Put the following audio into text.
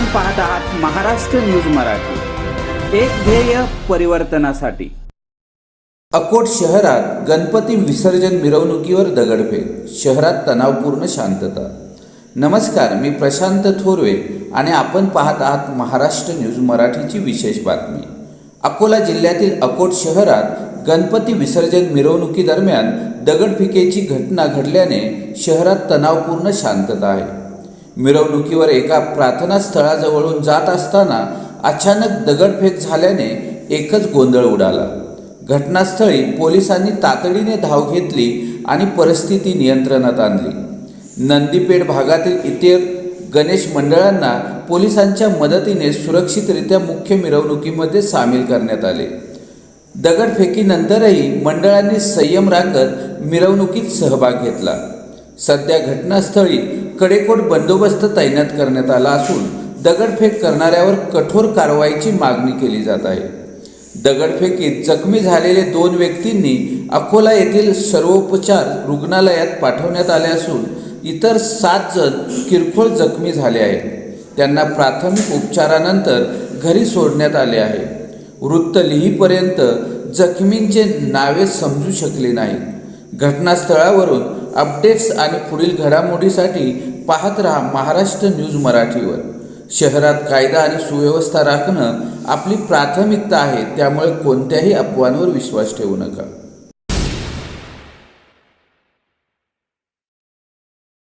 आपण पाहत आहात महाराष्ट्र न्यूज मराठी. एक ध्येय परिवर्तनासाठी. अकोट शहरात गणपती विसर्जन मिरवणुकीवर दगडफेक शहरात तणावपूर्ण शांतता. नमस्कार मी प्रशांत थोरवे आणि आपण पाहत आहात महाराष्ट्र न्यूज मराठीची विशेष बातमी. अकोला जिल्ह्यातील अकोट शहरात गणपती विसर्जन मिरवणुकीदरम्यान दगडफेकीची घटना घडल्याने शहरात तणावपूर्ण शांतता आहे. मिरवणुकीवर एका प्रार्थना स्थळाजवळून जात असताना अचानक दगडफेक झाल्याने एकच गोंधळ उडाला. घटनास्थळी पोलिसांनी तातडीने धाव घेतली आणि परिस्थिती नियंत्रणात आणली. नंदीपेठ भागातील इतर गणेश मंडळांना पोलिसांच्या मदतीने सुरक्षितरित्या मुख्य मिरवणुकीमध्ये सामील करण्यात आले. दगडफेकीनंतरही मंडळांनी संयम राखत मिरवणुकीत सहभाग घेतला. सध्या घटनास्थळी कडेकोट बंदोबस्त तैनात करण्यात आला असून दगडफेक करणाऱ्यावर कठोर कारवाईची मागणी केली जात आहे. दगडफेकीत जखमी झालेले दोन व्यक्तींनी अकोला येथील सर्वोपचार रुग्णालयात पाठवण्यात आले असून इतर सात जण किरकोळ जखमी झाले आहेत. त्यांना प्राथमिक उपचारानंतर घरी सोडण्यात आले आहे. वृत्त लिहीपर्यंत जखमींचे नावे समजू शकले नाही घटनास्थळावरून अपडेट्स आणि पुढील घडामोडीसाठी पाहत रहा महाराष्ट्र न्यूज मराठीवर. शहरात कायदा आणि सुव्यवस्था राखणं आपली प्राथमिकता आहे त्यामुळे कोणत्याही अफवांवर विश्वास ठेवू नका.